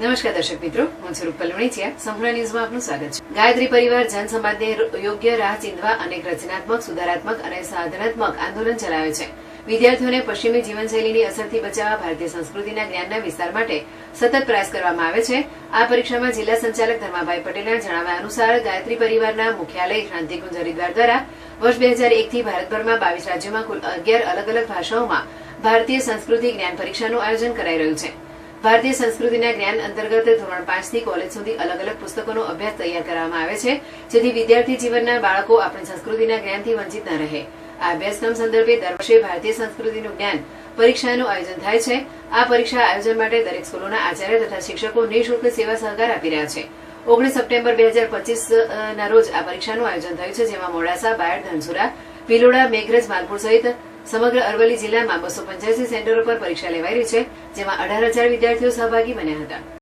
નમસ્કાર દર્શક મિત્રો, હું સ્વરૂપ રૂપલ વણીચિયા. સંપૂર્ણ ન્યૂઝમાં આપનું સ્વાગત છે. ગાયત્રી પરિવાર જન યોગ્ય રાહ ચીંધવા અનેક રચનાત્મક, સુધારાત્મક અને સાધનાત્મક આંદોલન ચલાવે છે. વિદ્યાર્થીઓને પશ્ચિમી જીવનશૈલીની અસરથી બચાવવા ભારતીય સંસ્કૃતિના જ્ઞાનના વિસ્તાર માટે સતત પ્રયાસ કરવામાં આવે છે. આ પરીક્ષામાં જિલ્લા સંચાલક ધર્માભાઈ પટેલના જણાવ્યા અનુસાર ગાયત્રી પરિવારના મુખ્યાલય ક્રાંતિકુંજ હરિદ્વાર દ્વારા વર્ષ બે હજાર એકથી ભારતભરમાં બાવીસ રાજ્યોમાં કુલ અગિયાર અલગ અલગ ભાષાઓમાં ભારતીય સંસ્કૃતિ જ્ઞાન પરીક્ષાનું આયોજન કરાઈ રહ્યું છે. ભારતીય સંસ્કૃતિના જ્ઞાન અંતર્ગત ધોરણ પાંચથી કોલેજ સુધી અલગ અલગ પુસ્તકોનો અભ્યાસ તૈયાર કરવામાં આવે છે, જેથી વિદ્યાર્થી જીવનના બાળકો આપણી સંસ્કૃતિના જ્ઞાનથી વંચિત ન રહે. આ અભ્યાસક્રમ સંદર્ભે દર વર્ષે ભારતીય સંસ્કૃતિનું જ્ઞાન પરીક્ષાનું આયોજન થાય છે. આ પરીક્ષા આયોજન માટે દરેક સ્કૂલોના આચાર્ય તથા શિક્ષકો નિઃશુલ્ક સેવા સહકાર આપી રહ્યા છે. ઓગણીસ સપ્ટેમ્બર બે હજાર પચીસ ના રોજ આ પરીક્ષાનું આયોજન થયું છે, જેમાં મોડાસા, બાયડ, ધનસુરા ભીલોડા મેઘરજ, માલપુર સહિત સમગ્ર અરવલ્લી જિલ્લામાં બસો પંચ્યાસી સેન્ટરો પર પરીક્ષા લેવાઈ રહી છે, જેમાં અઢાર હજાર વિદ્યાર્થીઓ સહભાગી બન્યા હતા.